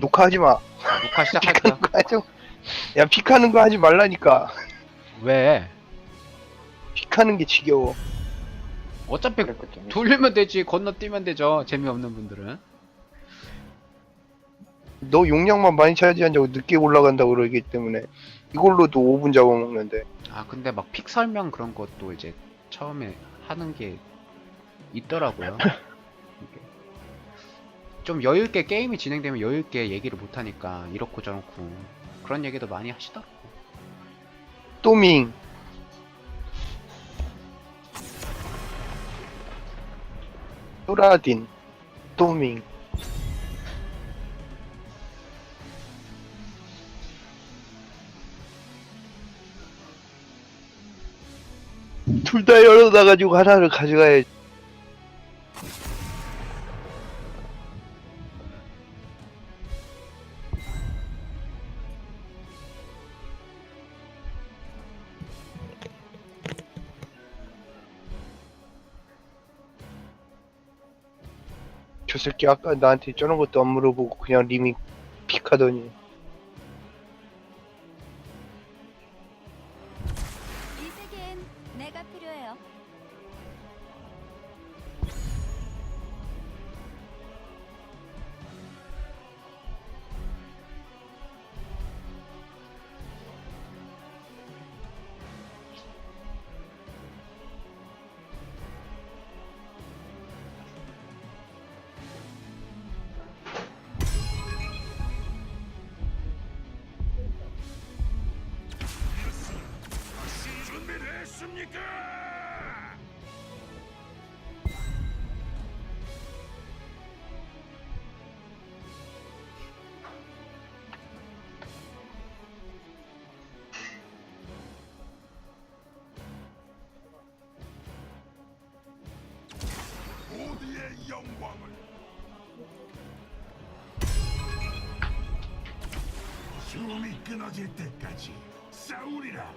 녹화하지 마. 녹화 시작할 거야. 녹화 하지 마. 야, 픽하는 거 하지 말라니까. 왜? 픽하는 게 지겨워. 어차피 돌리면 되지 건너뛰면 되죠 재미없는 분들은 너 용량만 많이 차지한다고 늦게 올라간다고 그러기 때문에 이걸로도 5분 잡아먹는데. 아 근데 막 픽 설명 그런 것도 이제 처음에 하는 게 있더라고요. 좀 여유있게 게임이 진행되면 여유있게 얘기를 못하니까 이렇고 저렇고 그런 얘기도 많이 하시더라고 또밍. 또라딘. 또밍. 둘 다 열어놔가지고 하나를 가져가야 저 새끼 아까 나한테 저런 것도 안 물어보고 그냥 리밍 픽하더니 끊어질 때까지 싸우리라.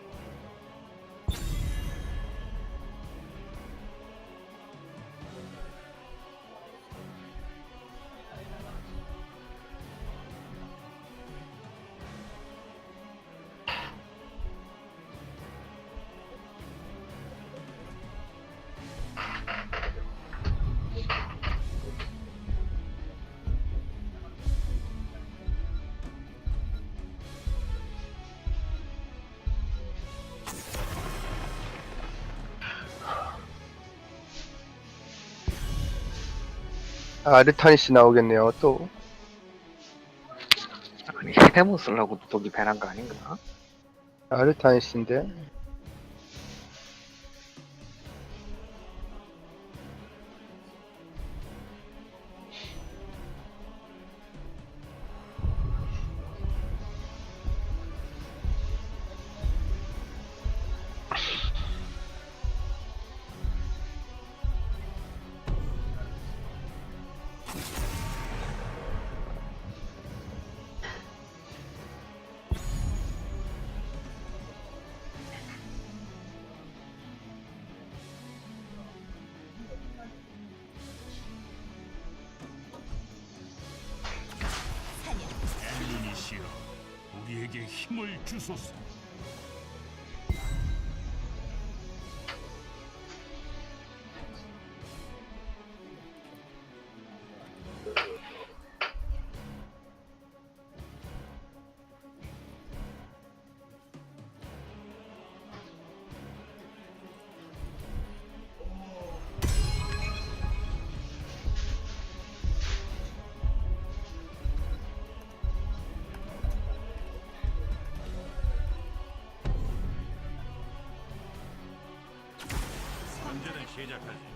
아 르타니스 나오겠네요. 또. 아니 해모 쓰려고 독이 배난 거 아닌가? 아르타니스인데 힘 을 주소서. 전쟁을 시작하지.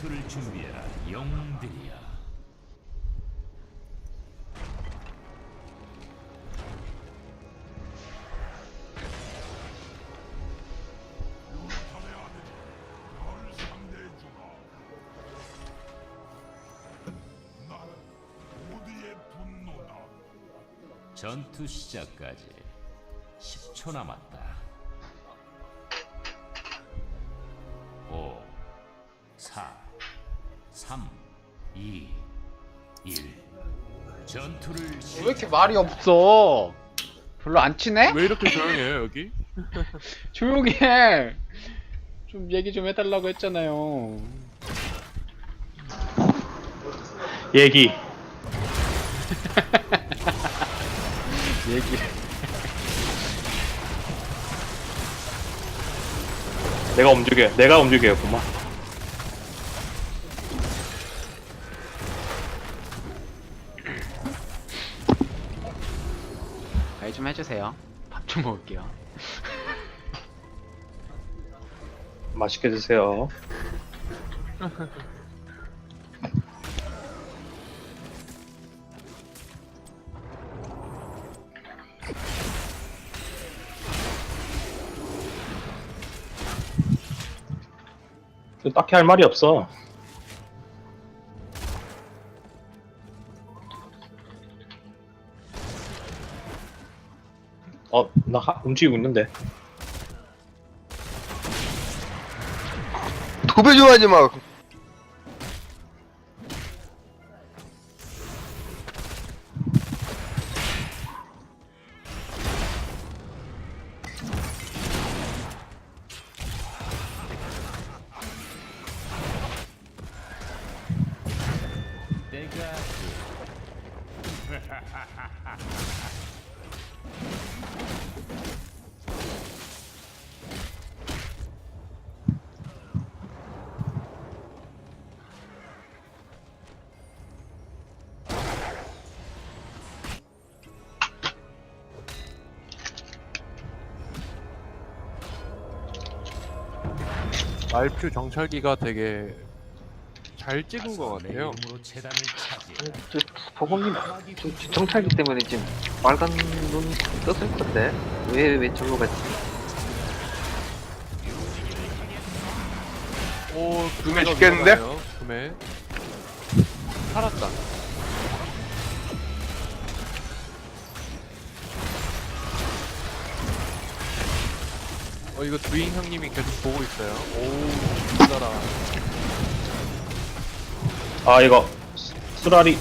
전투를 준비해라 영웅들이야 전투 시작까지 10초 남았다. 5, 4, 3, 2, 1. 전투를 왜 이렇게 말이 없어? 별로 안 친해? 왜 이렇게 조용해요 여기? 조용히 해. 좀 얘기 좀 해달라고 했잖아요. 얘기. 얘기. 내가 움직여. 내가 움직여야구만. 말 좀 해주세요. 밥 좀 먹을게요. 맛있게 드세요. 딱히 할 말이 없어. 어, 나 하- 움직이고 있는데. 도배 좀 하지 마. 말표 정찰기가 되게 잘 찍은 것내 같아요. 저 보검님 저 정찰기 때문에 지금 빨간 눈 떴을 건데 왜 왜 저거 갔지? 오, 금에 죽겠는데? 금해. 살았다. 어, 이거 두인 형님이 계속 보고 있어요. 오, 진짜라. 아, 이거, 수- 수라리.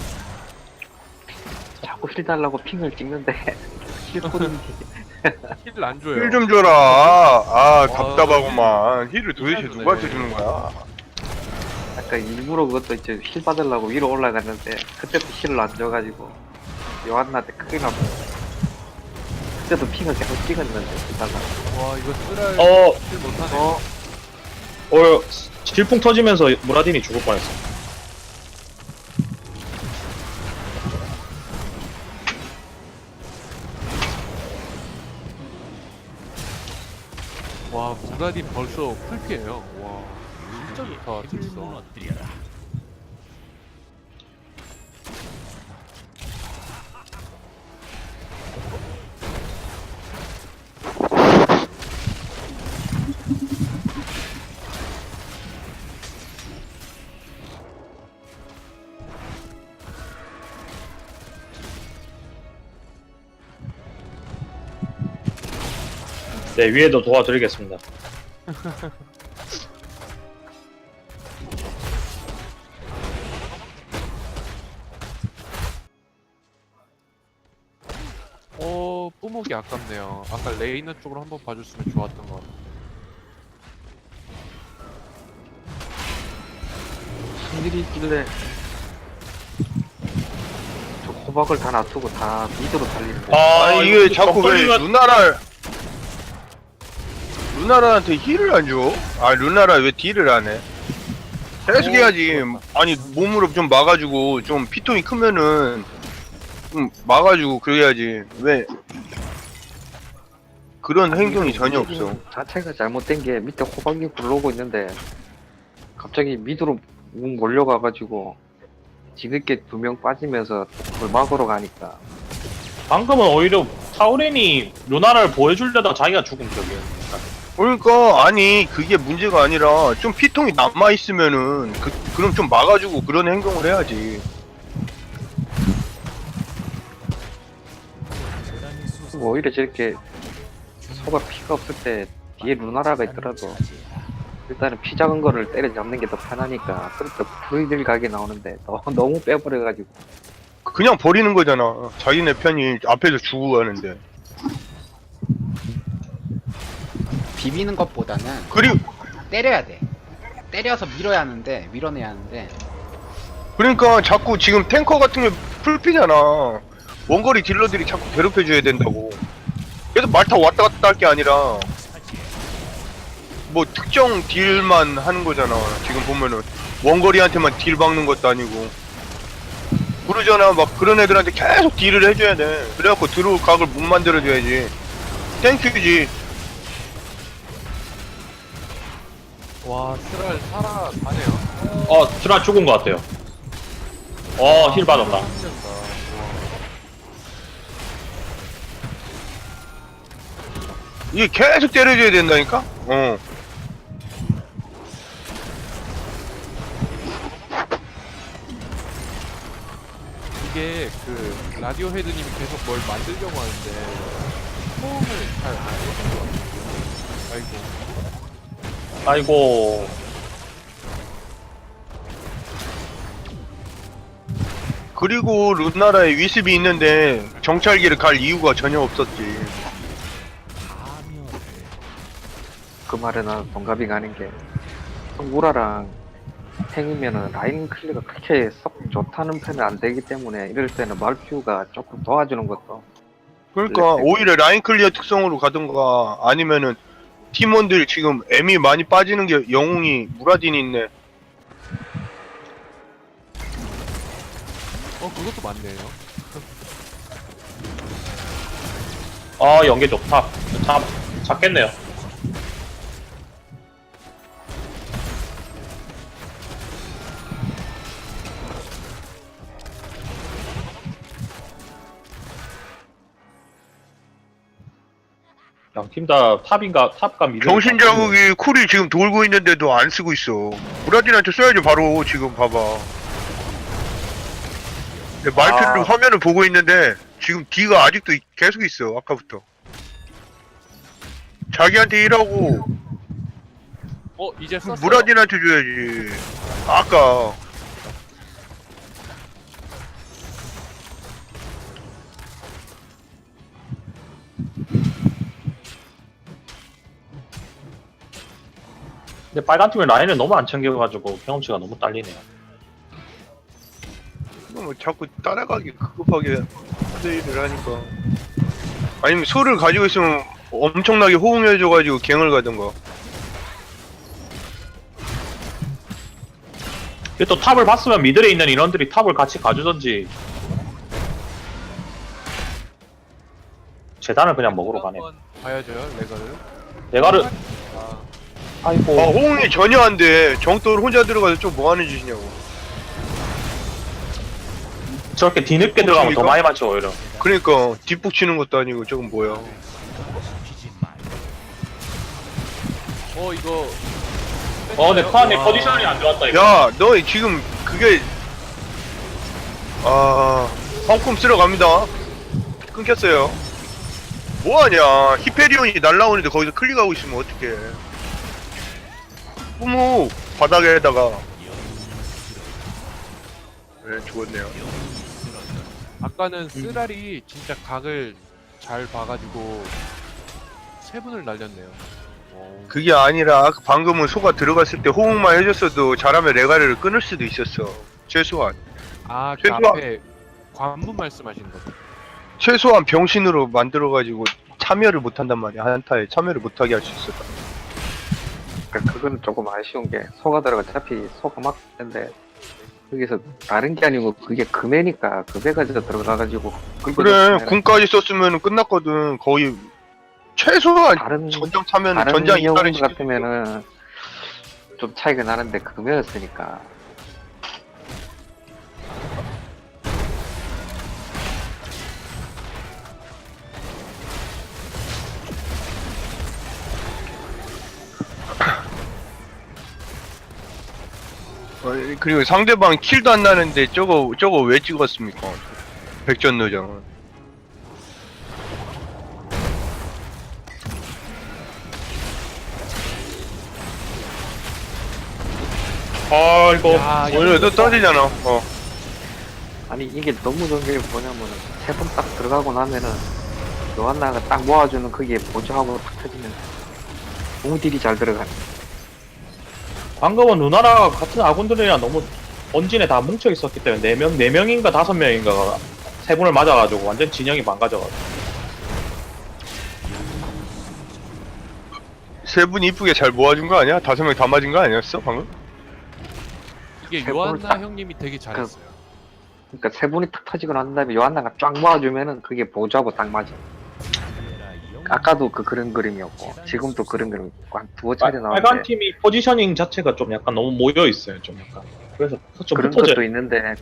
자꾸 힐 달라고 핑을 찍는데 힐 뿌리는 힐을 안 줘요. 힐 좀 줘라. 아, 답답하구만. 힐을 도대체 힐 누구한테. 주는 거야? 아까 일부러 그것도 이제 힐 받으려고 위로 올라갔는데 그때도 힐을 안 줘가지고 요한나한테 크게 나고 그때도 핑을 계속 찍었는데 달라고 와, 이거 쓰랄 어, 힐 못하네. 어? 어, 질풍 터지면서 무라딘이 죽을 뻔했어. 와, 무라딘 벌써 풀피예요. 와, 진짜 좋다, 핵을 네, 위에도 도와드리겠습니다. 어, 뿌목이 아깝네요. 아까 레이너 쪽으로 한번 봐줬으면 좋았던 것 같아요. 무슨 일이 있길래 저 호박을 다 놔두고 다 미드로 달리는데 아, 이게 자꾸 왜 루나라 루나라한테 힐을 안 줘? 아, 루나라 왜 딜을 안 해? 계속 해야지. 아니, 몸으로 좀 막아주고, 좀 피통이 크면은, 좀 막아주고, 그래야지. 왜? 그런 행동이 전혀 없어. 자체가 잘못된 게 밑에 호박이 굴러오고 있는데 갑자기 미드로 뭉 몰려가가지고 뒤늦게 두 명 빠지면서 그걸 막으러 가니까 방금은 오히려 타우렌이 루나를 보여주려다 자기가 죽은 격이었으니까. 그러니까 아니 그게 문제가 아니라 좀 피통이 남아 있으면은 그 그럼 좀 막아주고 그런 행동을 해야지. 그리고 오히려 저렇게 소가 피가 없을 때 뒤에 루나라가 있더라도 일단은 피 작은 거를 때려 잡는 게 더 편하니까 때 불이들 가게 나오는데 너, 너무 빼버려가지고 그냥 버리는 거잖아. 자기네 편이 앞에서 죽고 가는데. 비비는 것보다는 그리고 때려야 돼. 때려서 밀어야 하는데 밀어내야 하는데 그러니까 자꾸 지금 탱커 같은 게 풀피잖아. 원거리 딜러들이 자꾸 괴롭혀줘야 된다고. 그래서 말타 왔다 갔다 할 게 아니라 뭐 특정 딜만 하는 거잖아. 지금 보면은 원거리한테만 딜 박는 것도 아니고. 모르잖아. 막 그런 애들한테 계속 딜을 해줘야 돼. 그래갖고 들어올 각을 못 만들어줘야지. 땡큐지. 와 스랄 살아가네요. 어, 드라 죽은 것 같아요. 어, 힐 받았다. 이게 계속 때려줘야 된다니까? 어. 이게 그 라디오 헤드님이 계속 뭘 만들려고 하는데 호응을 잘안 해주는 것 같아요. 아이고. 아이고. 그리고 루나라에 위습이 있는데 정찰기를 갈 이유가 전혀 없었지. 그 말에 나 동갑이 가는 게 우라랑 탱이면은 라인 클리가 그렇게 썩 좋다는 편은 안 되기 때문에 이럴 때는 말퓨가 조금 도와주는 것도 그러니까 네. 오히려 라인 클리어 특성으로 가든가 아니면은 팀원들 지금 M이 많이 빠지는 게 영웅이 무라딘이 있네. 어 그것도 맞네요. 아, 연계 좋다. 참, 잡겠네요. 양팀 다 탑인가, 탑과 미드. 정신 자국이 쿨이 지금 돌고 있는데도 안 쓰고 있어. 무라딘한테 써야지 바로 지금 봐봐. 근데 말투를 아. 화면을 보고 있는데 지금 D가 아직도 이- 계속 있어 아까부터. 자기한테 일하고 어 이제 썼어요. 무라딘한테 줘야지. 아까 근데 빨간 팀의 라인을 너무 안 챙겨가지고 경험치가 너무 딸리네요. 뭐 자꾸 따라가기 급급하게 플레이를 하니까 아니면 소를 가지고 있으면 엄청나게 호응해줘가지고 갱을 가든가 근데 또 탑을 봤으면 미들에 있는 인원들이 탑을 같이 가주던지. 재단을 그냥 먹으러 가네. 봐야죠 레가를. 내가를, 아 아이고. 아 호응이 전혀 안 돼 정돌 혼자 들어가서 좀 뭐하는 짓이냐고 저렇게 뒤늦게 들어가면 더 이거? 많이 맞죠, 오히려. 그러니까 뒷북 치는 것도 아니고 저건 뭐야. 어 이거. 어, 근데 파안이 와. 포지션이 안 좋았다, 이거. 야 너 지금 그게 아 성품 쓸어 갑니다 끊겼어요 뭐하냐 히페리온이 날라오는데 거기서 클릭하고 있으면 어떡해 뿌무 바닥에다가. 네 죽었네요. 아까는 쓰라리 진짜 각을 잘 봐가지고 세 분을 날렸네요. 어, 그게 아니라 방금은 소가 들어갔을 때 호응만 해줬어도 잘하면 레가르를 끊을 수도 있었어. 최소한. 아, 그 최소한- 앞에 관문 말씀하시는 거죠? 최소한 병신으로 만들어가지고 참여를 못한단 말이야. 한타에 참여를 못하게 할 수 있었다 그러니까 그거는 조금 아쉬운 게 소가 들어가 어차피 소가 막 텐데 여기서 다른 게 아니고 그게 금해니까 금해가 져 들어가가지고 그래 군까지 썼으면 끝났거든. 거의 최소한 다른 전장 차면 다른 전장 영웅 이탈을 시키는 같으면은 좀 차이가 나는데 금요였으니까 어, 그리고 상대방 킬도 안 나는데 저거 저거 왜 찍었습니까? 백전노장은. 아 이거 야, 이거 오늘 또 떠지잖아. 어. 아니 이게 너무 좋은 게 뭐냐면은 세 번 딱 들어가고 나면은 요한나가 딱 모아주는 거기에 보조하고 탁 터지면 너무 딜이 잘 들어가네 방금은 루나라 같은 아군들이랑 너무 본진에 다 뭉쳐 있었기 때문에 네 명, 네 명인가 다섯 명인가가 세 분을 맞아가지고 완전 진영이 망가져가지고 세 분이 이쁘게 잘 모아준 거 아니야? 다섯 명 다 맞은 거 아니었어 방금? 이게 세 요한나 딱- 형님이 되게 잘했어요. 그러니까 세 분이 탁 터지고 난 다음에 요한나가 쫙 모아주면은 그게 보조하고 딱 맞아 아까도 그 그런 그림이었고 지금도 그런 그림이 한 두어 차례 빨간 나오는데 팀이 포지셔닝 자체가 좀 약간 너무 모여 있어요 좀 약간 그래서 좀 그런 흩어져 것도 있는데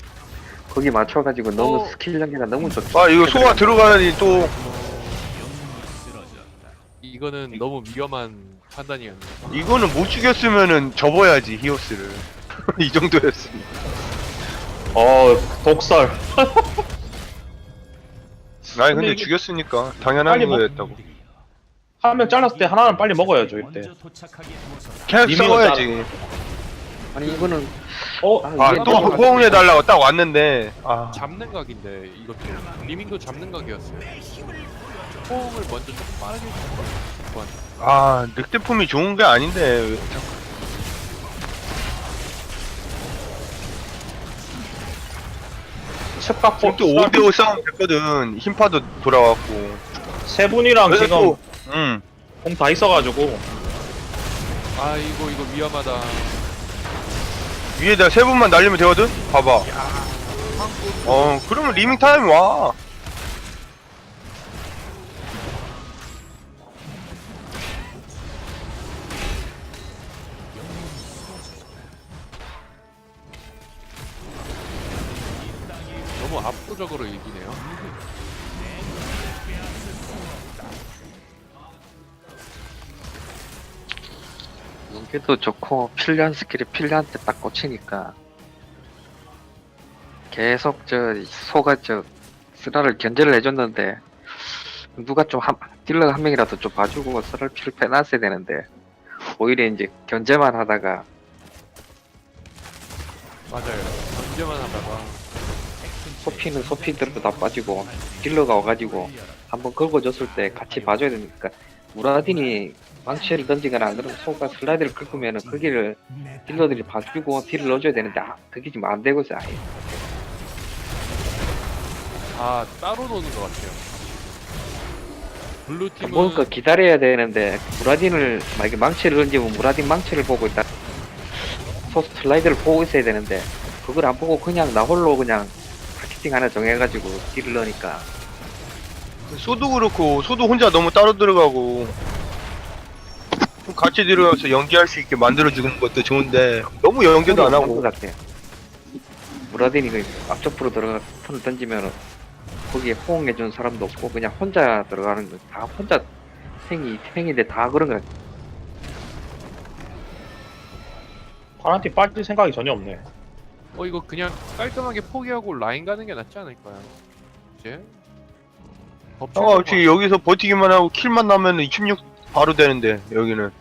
거기 맞춰가지고 너무 어. 스킬 연계가 너무 좋죠 아 이거 소가 들어가니 또 이거는 너무 위험한 판단이었네요. 이거는 못 죽였으면은 접어야지 히오스를. 이 정도였으니. 어 독설 아니 근데 근데 이게- 죽였으니까 당연한 빨리 먹- 거였다고. 한 명 잘랐을 때 하나는 빨리 먹어야죠 이때. 계속 리밍은 싸워야지. 아니 이거는 어? 아, 아또 너무 호응해 달라고 딱 왔는데. 아. 잡는 각인데 이것도. 리밍도 잡는 각이었어요. 호응을 먼저 좀 빠르게 아, 늑대품이 좋은 게 아닌데. 왜 자꾸 습각 지금 또 5대5 싸움 됐거든. 힘파도 돌아왔고. 세 분이랑 그래서 지금 또, 응. 공 다 있어가지고. 아 이거 이거 위험하다. 위에다 세 분만 날리면 되거든? 봐봐. 어 그러면 리밍 타임 와 연계도 좋고 필요한 스킬이 필요한 때딱 꽂히니까 계속 저 소가 저 쓰라를 견제를 해줬는데 누가 좀 한, 딜러 한 명이라도 좀 봐주고 쓰라를 피를 빼놨어야 되는데 오히려 이제 견제만 하다가 맞아요. 견제만 하다가 소피는 소피대로 다 빠지고 딜러가 와가지고 한번 긁어줬을 때 같이 봐줘야 되니까 무라딘이 망치를 던지거나 안 그러면 소가 슬라이드를 긁으면은 거기를 딜러들이 봐주고 딜을 넣어줘야 되는데 아, 그게 지금 안 되고 있어요 아예. 다 따로 노는 것 같아요. 블루 팀은 뭔가 기다려야 되는데 무라딘을 만약에 망치를 던지면 무라딘 망치를 보고 있다 소 슬라이드를 보고 있어야 되는데 그걸 안 보고 그냥 나 홀로 그냥 타겟팅 하나 정해가지고 딜을 넣으니까 소도 그렇고 소도 혼자 너무 따로 들어가고 좀 같이 들어가서 연기할 수 있게 만들어 주는 것도 좋은데 너무 연기도 안것 하고. 같아. 무라딘이 그 앞쪽으로 들어가 턴을 던지면 거기에 호응해주는 사람도 없고 그냥 혼자 들어가는 거 다 혼자 행위 행위인데 다 그런 거야 파란 팀 빠질 생각이 전혀 없네. 어 이거 그냥 깔끔하게 포기하고 라인 가는 게 낫지 않을까요? 이제 아, 어차피 여기서 버티기만 하고 킬만 나면 26 바로 되는데 여기는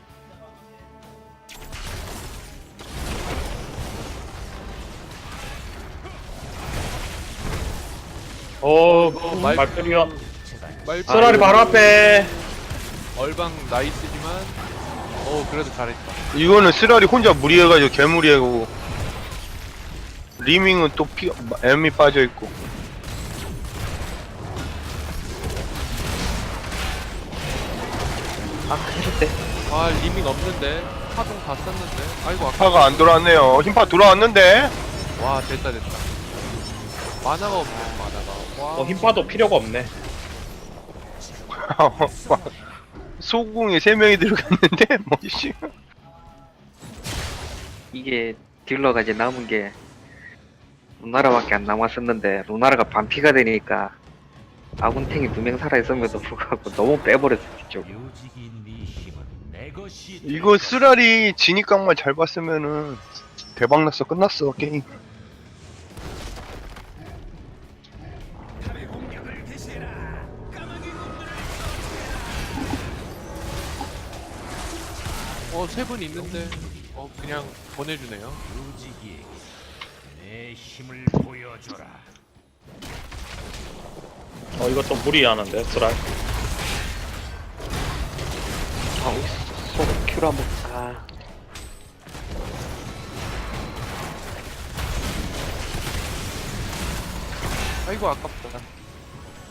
어, 어 말- 말편이야. 쏘라리 바로 앞에. 얼방 나이스지만 어 그래도 잘했다. 이거는 쓰라리 혼자 무리해가지고 개무리하고 리밍은 또 피, M이 빠져있고 아 그때 아 리밍 없는데. 파동 다 썼는데. 아이고 아까 힘파가 안 돌아왔네요. 힘파 돌아왔는데. 와 됐다 됐다. 만화가 없네 만화가. 와. 어, 힘파도 필요가 없네. 소궁이 3명이 들어갔는데 뭐씨. 이게 딜러가 이제 남은 게 루나라밖에 안 남았었는데 루나라가 반피가 되니까 아군 탱이 두 명 살아있음에도 불구하고 너무 빼버렸어 뒤쪽 이 이거 쓰라리 진입각만 잘 봤으면은 대박났어 끝났어 게임 어, 세 분 있는데, 어, 그냥 보내주네요. 내 힘을 보여줘라. 어 이거 좀 무리하는데 쓰랄. 아 소, 큐라 뭐 아. 아이고, 아깝다.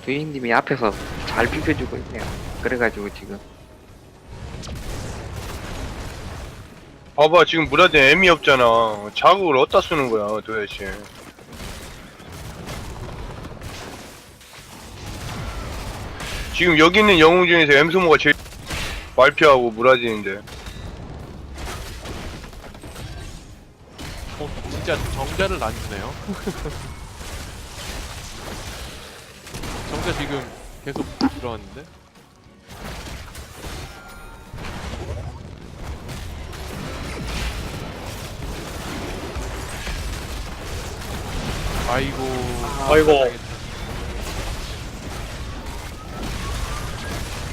두인님이 앞에서 잘 비벼주고 있네요. 그래가지고 지금. 봐봐 지금 무라딘 M이 없잖아. 자극을 어디다 쓰는 거야 도대체. 지금 여기 있는 영웅 중에서 M 소모가 제일 말피하고 무라딘인데 진짜 정자를 안 주네요. 정자 지금 계속 들어왔는데? 아이고. 아이고.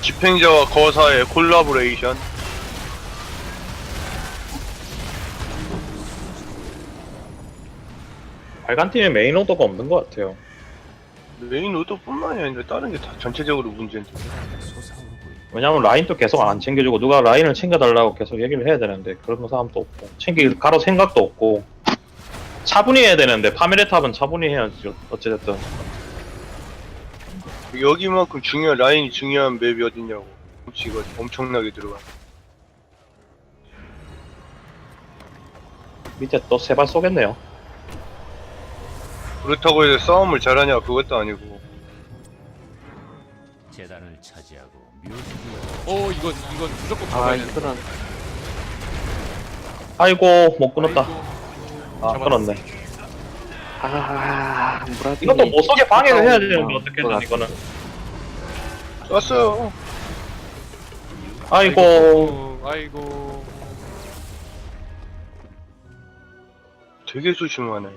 집행자와 거사의 콜라보레이션 빨간 팀에 메인 오더가 없는 것 같아요. 메인 오더뿐만이 아니라 다른 게 다 전체적으로 문제인데. 왜냐면 라인도 계속 안 챙겨주고 누가 라인을 챙겨달라고 계속 얘기를 해야 되는데 그런 사람도 없고 챙길 가로 생각도 없고 차분히 해야 되는데 파미레탑은 차분히 해야지 어찌됐든 여기만큼 중요한 라인이 중요한 맵이 어딨냐고 지가 엄청나게 들어가 밑에 또 세 발 쏘겠네요. 그렇다고 해서 싸움을 잘하냐 그것도 아니고 재단을 차지하고 묘직이 어, 이건, 이건 무조건 아 잡아야 되는데. 이거는 아이고 못 끊었다. 아이고. 아 잡았네. 끊었네. 아 무라딘이 이것도 못 쏘게 방해를 해야 되는데 어, 어떻게든 그거 이거는. 쐈어요 아이고 아이고. 되게 소심하네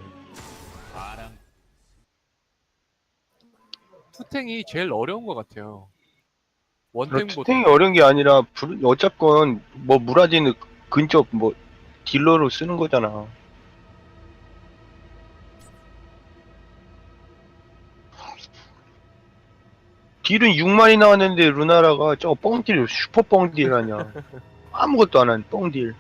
바람 투탱이 제일 어려운 것 같아요. 원탱보다. 투탱이 어려운 게 아니라 불- 어쨌건 뭐 무라딘 근접 뭐 딜러로 쓰는 거잖아 딜은 6만이 나왔는데 루나라가 저거 뻥딜 슈퍼 뻥딜 하냐 아무것도 안 한 뻥딜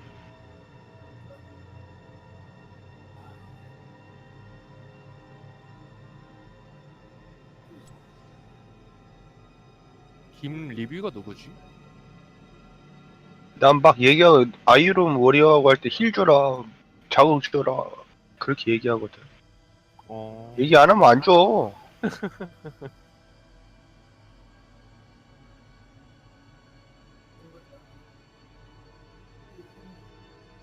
김 리뷰가 누구지? 난 막 얘기하고 아이론 워리어하고 할 때 힐 줘라 자극 줘라 그렇게 얘기하거든 어. 얘기 안 하면 안 줘.